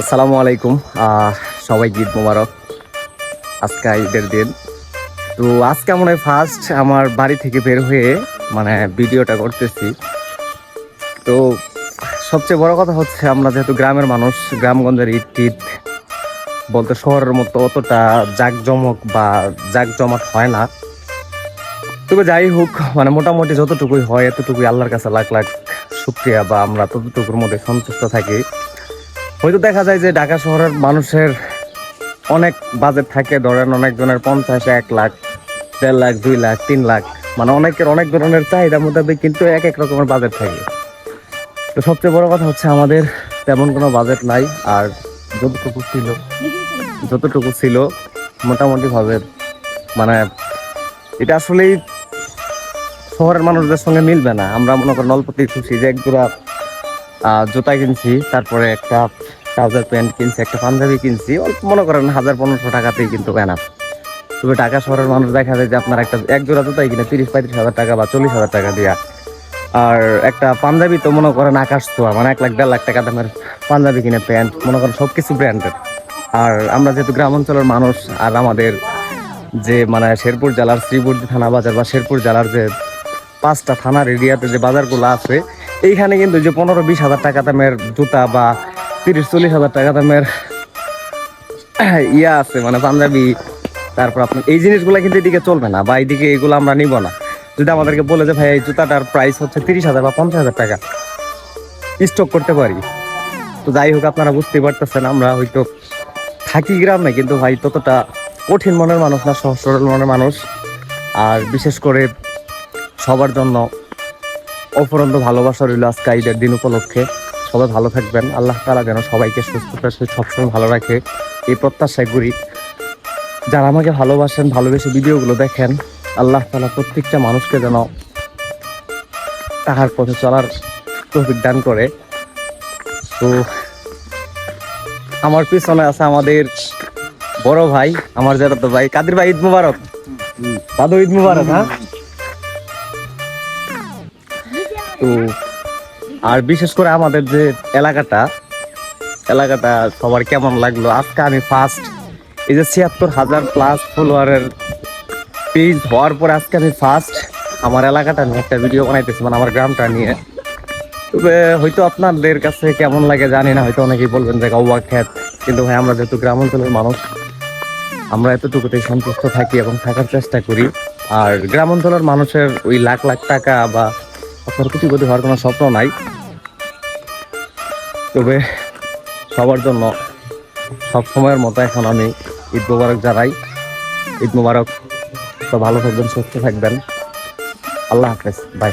আসসালামু আলাইকুম। আহ, সবাইকে ঈদ মোবারক। আজকে ঈদের দিন। তো আজকে মনে হয় ফার্স্ট আমার বাড়ি থেকে বের হয়ে মানে ভিডিওটা করতেছি। তো সবচেয়ে বড় কথা হচ্ছে আমরা যেহেতু গ্রামের মানুষ গ্রামগঞ্জের ঈদ টিদ বলতে শহরের মতো অতটা জাঁকজমক বা জাঁকজমক হয় না। তবে যাই হোক মানে মোটামুটি যতটুকুই হয় এতটুকুই আল্লাহর কাছে লাখ লাখ শুক্রিয়া বা আমরা ততটুকুর মধ্যে সন্তুষ্ট থাকি। হয়তো দেখা যায় যে ঢাকা শহরের মানুষের অনেক বাজেট থাকে ধরেন অনেকজনের পঞ্চাশ এক লাখ দেড় লাখ দুই লাখ তিন লাখ। মানে অনেকের অনেক ধরনের চাহিদা মোতাবেক কিন্তু এক এক রকমের বাজেট থাকে। তো সবচেয়ে বড় কথা হচ্ছে আমাদের তেমন কোনো বাজেট নাই আর যতটুকু ছিল যতটুকু ছিল মোটামুটিভাবে মানে এটা আসলেই শহরের মানুষদের সঙ্গে মিলবে না। আমরা মনে করেন অল্পতে খুশি যে এক জোড়া আহ, জুতা কিনছি, তারপরে একটা ট্রাউজার প্যান্ট কিনছি, একটা পাঞ্জাবি কিনছি, অল্প মনে করেন হাজার পনেরোশো টাকাতেই কিন্তু এনাফ তবে ঢাকা শহরের মানুষ দেখা যায় যে আপনার একটা এক জোড়া জুতাই কিনে তিরিশ, পঁয়ত্রিশ হাজার টাকা বা চল্লিশ হাজার টাকা দিয়া। আর একটা পাঞ্জাবি তো মনে করেন আকাশ ছোঁয়া মানে এক লাখ, দেড় লাখ টাকা দামের পাঞ্জাবি কিনে প্যান্ট, মনে করেন সব কিছু ব্র্যান্ডেড আর আমরা যেহেতু গ্রাম অঞ্চলের মানুষ, আর আমাদের যে মানে শেরপুর জেলার শ্রীবর্দী থানা বাজার বা শেরপুর জেলার যে পাঁচটা থানার এরিয়াতে যে বাজারগুলো আছে এইখানে কিন্তু যে পনেরো বিশ হাজার টাকা দামের জুতা বা তিরিশ চল্লিশ হাজার টাকা দামের ইয়া আছে মানে পাঞ্জাবি, তারপর আপনার এই জিনিসগুলো কিন্তু এদিকে চলবে না বা এইদিকে এগুলো আমরা নিব না। যদি আমাদেরকে বলে যে, ভাই, এই জুতাটার প্রাইস হচ্ছে তিরিশ হাজার বা পঞ্চাশ হাজার টাকা স্টক করতে পারি। তো যাই হোক, আপনারা বুঝতেই পারতেছেন, আমরা হয়তো থাকি গ্রামে, কিন্তু ভাই, ততটা কঠিন মনের মানুষ না, সহজ সরল মনের মানুষ। আর বিশেষ করে সবার জন্য অপরন্ত ভালোবাসা রইল আজকে ঈদের দিন উপলক্ষে। সবাই ভালো থাকবেন। আল্লাহ তালা যেন সবাইকে সুস্থতার সহিত সবসময় ভালো রাখে। এই প্রত্যাশায় করি যারা আমাকে ভালোবাসেন ভালোবেসে ভিডিওগুলো দেখেন আল্লাহ তালা প্রত্যেকটা মানুষকে যেন তাহার পথে চলার তৌফিক দান করে। তো আমার পিছনে আছে আমাদের বড় ভাই আমার যারা তো ভাই। কাদের ভাই ঈদ মুবারক। দাদু ঈদ মুবারক হ্যাঁ? তো, আর বিশেষ করে আমাদের যে এলাকাটা এলাকাটা সবার কেমন লাগল? আজকে আমি ফার্স্ট এই যে ছিয়াত্তর হাজার প্লাস ফলোয়ারের পেজ হওয়ার পর আজকে আমি ফার্স্ট আমার এলাকাটা নিয়ে একটা ভিডিও বানাইতেছি মানে আমার গ্রামটা নিয়ে। তবে হয়তো আপনাদের কাছে কেমন লাগে জানি না, হয়তো অনেকেই বলবেন যে গাওয়া খ্যাত। কিন্তু ভাই, আমরা যেহেতু গ্রাম অঞ্চলের মানুষ, আমরা এতটুকুতেই সন্তুষ্ট থাকি এবং থাকার চেষ্টা করি। আর গ্রাম অঞ্চলের মানুষের ওই লাখ লাখ টাকা বা আপনার ক্ষতি হওয়ার কোনো স্বপ্ন নাই। তবে সবার জন্য সব সময়ের মতো এখন আমি ঈদ মুবারক জানাই। ঈদ মুবারক তো ভালো থাকবেন, সুস্থ থাকবেন। আল্লাহ হাফেজ। বাই